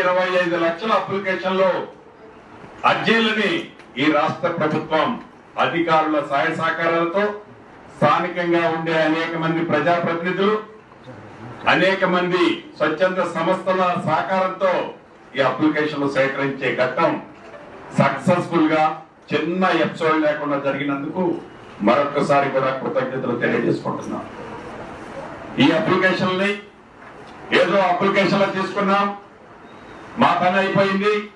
ఇరవై ఐదు లక్షల అప్లికేషన్లు అర్జీలని ఈ రాష్ట్ర ప్రభుత్వం అధికారుల సహాయ సహకారాలతో స్థానికంగా ఉండే అనేక మంది ప్రజాప్రతినిధులు అనేక మంది స్వచ్ఛంద సంస్థల సహకారంతో ఈ అప్లికేషన్లు సేకరించే ఘట్టం సక్సెస్ఫుల్గా చిన్న ఎపిసోడ్ లేకుండా జరిగినందుకు మరొకసారి కూడా కృతజ్ఞతలు తెలియజేసుకుంటున్నాం. ఈ అప్లికేషన్ని ఏదో అప్లికేషన్లు తీసుకున్నాం. మా పని అయిపోయింది.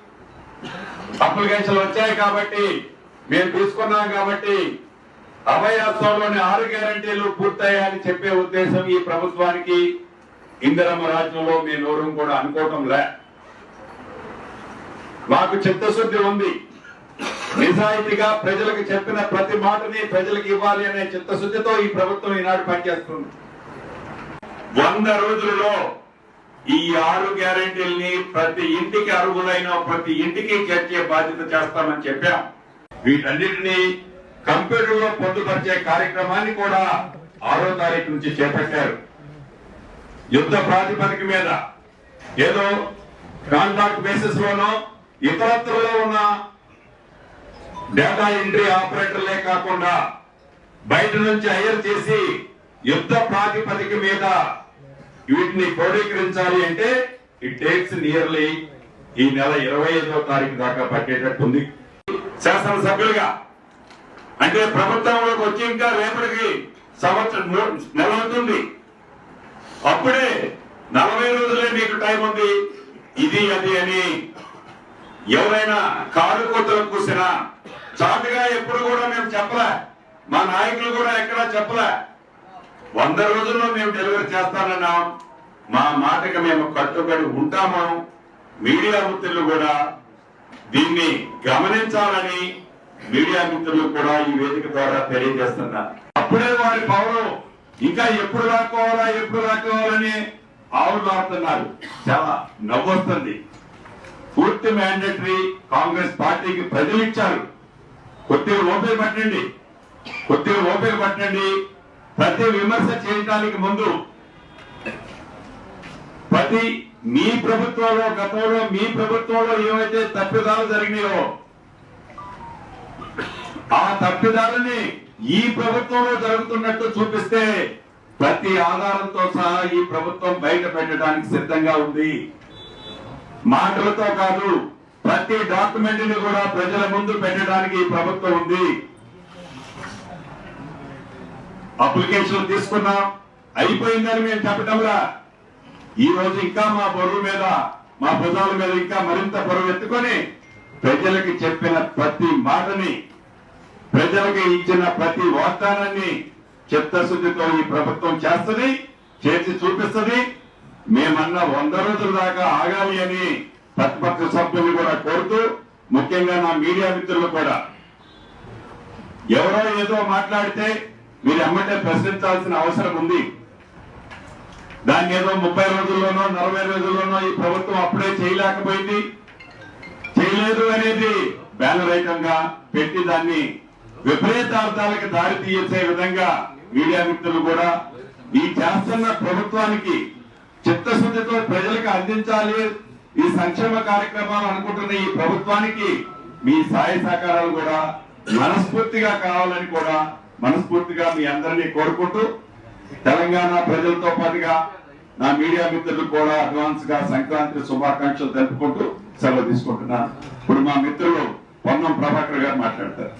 అప్లికేషన్లు వచ్చాయి కాబట్టి మేము తీసుకున్నాం కాబట్టి అభయాస్తంలోని ఆరు గ్యారంటీలు పూర్తయ్యాయని చెప్పే ఉద్దేశం ఈ ప్రభుత్వానికి. ఇందిరమ్మ రాజ్యంలో మీ నోరు కూడా అనుకోవటం లే. మాకు చిత్తశుద్ధి ఉంది. నిజాయితీగా ప్రజలకు చెప్పిన ప్రతి మాటని ప్రజలకు ఇవ్వాలి అనే చిత్తశుద్ధితో ఈ ప్రభుత్వం ఈనాడు పనిచేస్తుంది. వంద రోజులలో ఈ ఆరు గ్యారెంటీల్ని ప్రతి ఇంటికి అర్హులైన ప్రతి ఇంటికి చేర్చే బాధ్యత చేస్తామని చెప్పాం. వీటన్నిటిని కంప్యూటర్లో పొందుపరిచే కార్యక్రమాన్ని కూడా ఆరో తారీఖు నుంచి చేపట్టారు. యుద్ధ ప్రాతిపదిక మీద ఏదో కాంట్రాక్ట్ బేసిస్ లోనో ఇతరత్రలో ఉన్న డేటా ఎంట్రీ ఆపరేటర్లే కాకుండా బయట నుంచి హైర్ చేసి యుద్ధ ప్రాతిపదిక మీద వీటిని క్రోడీకరించాలి అంటే ఇట్ టేక్స్ నియర్లీ ఈ నెల ఇరవై ఐదో తారీఖు దాకా పట్టేటట్టు ఉంది. శాసనసభ్యులుగా అంటే ప్రభుత్వంలోకి వచ్చి ఇంకా రేపటికి సంవత్సరం నెల అవుతుంది అప్పుడే నలభై రోజులే మీకు టైం ఉంది. ఇది అది అని ఎవరైనా కారు కోతలు కూసినా చాటుగా ఎప్పుడు కూడా మేము చెప్పలే. మా నాయకులు కూడా ఎక్కడా చెప్పలే. వంద రోజుల్లో మేము డెలివరీ చేస్తానన్నాం. మా మాటకి మేము కట్టుబడి ఉంటాము. మీడియా మిత్రులు కూడా దీన్ని గమనించాలని మీడియా మిత్రులు కూడా ఈ వేదిక ద్వారా తెలియజేస్తున్నారు. అప్పుడే వారి పౌరం ఇంకా ఎప్పుడు రాకోవాలా ఎప్పుడు రాకోవాలని ఆవులు ఆడుతున్నారు చాలా నవ్వొస్తుంది. పూర్తి మ్యాండేటరీ కాంగ్రెస్ పార్టీకి ప్రజలు ఇచ్చారు. కొద్దిగా ఓపిక పట్టండి. కొద్దిగా ఓపిక పట్టండి. ప్రతి విమర్శ చేయడానికి ముందు ప్రతి మీ ప్రభుత్వంలో గతంలో మీ ప్రభుత్వంలో ఏవైతే తప్పిదాలు జరిగినాయో ఆ తప్పిదాలని ఈ ప్రభుత్వంలో జరుగుతున్నట్టు చూపిస్తే ప్రతి ఆధారంతో సహా ఈ ప్రభుత్వం బయట పెట్టడానికి సిద్ధంగా ఉంది. మాటలతో కాదు ప్రతి డాక్యుమెంట్ని కూడా ప్రజల ముందు పెట్టడానికి ఈ ప్రభుత్వం ఉంది. అప్లికేషన్ తీసుకున్నాం. అయిపోయిందని మేము చెప్పటంలా ఈ రోజు ఇంకా మా బరువు మీద మా భుజాల మీద ఇంకా మరింత బరువు ఎత్తుకొని ప్రజలకి చెప్పిన ప్రతి మాటని ప్రజలకు ఇచ్చిన ప్రతి వాగ్దానాన్ని చిత్తశుద్ధితో ఈ ప్రభుత్వం చేస్తుంది చేసి చూపిస్తుంది. మేమన్న వంద రోజుల దాకా ఆగాలి అని ప్రతిపక్ష సభ్యులు కూడా కోరుతూ ముఖ్యంగా నా మీడియా మిత్రులు కూడా. ఎవరో ఏదో మాట్లాడితే మీరు ఎమ్మెల్యే ప్రశ్నించాల్సిన అవసరం ఉంది. దాన్ని ఏదో ముప్పై రోజుల్లోనో నలభై రోజుల్లోనో ఈ ప్రభుత్వం అప్పుడే చేయలేకపోయింది. చేయలేదు అనేది బ్యానర్ ఐటంగా పెట్టి దాన్ని విపరీతార్థాలకు దారి తీయచ్చే విధంగా మీడియా మిత్రులు కూడా ఈ చేస్తున్న ప్రభుత్వానికి చిత్తశుద్ధితో ప్రజలకు అందించాలి. ఈ సంక్షేమ కార్యక్రమాలు అనుకుంటున్న ఈ ప్రభుత్వానికి మీ సహాయ సహకారాలు కూడా మనస్ఫూర్తిగా కావాలని కూడా మనస్ఫూర్తిగా మీ అందరినీ కోరుకుంటూ తెలంగాణ ప్రజలతో పాటుగా నా మీడియా మిత్రులు కూడా అడ్వాన్స్గా సంక్రాంతి శుభాకాంక్షలు తెలుపుకుంటూ సెలవు తీసుకుంటున్నాను. ఇప్పుడు మా మిత్రులు పొన్నం ప్రభాకర్ గారు మాట్లాడతారు.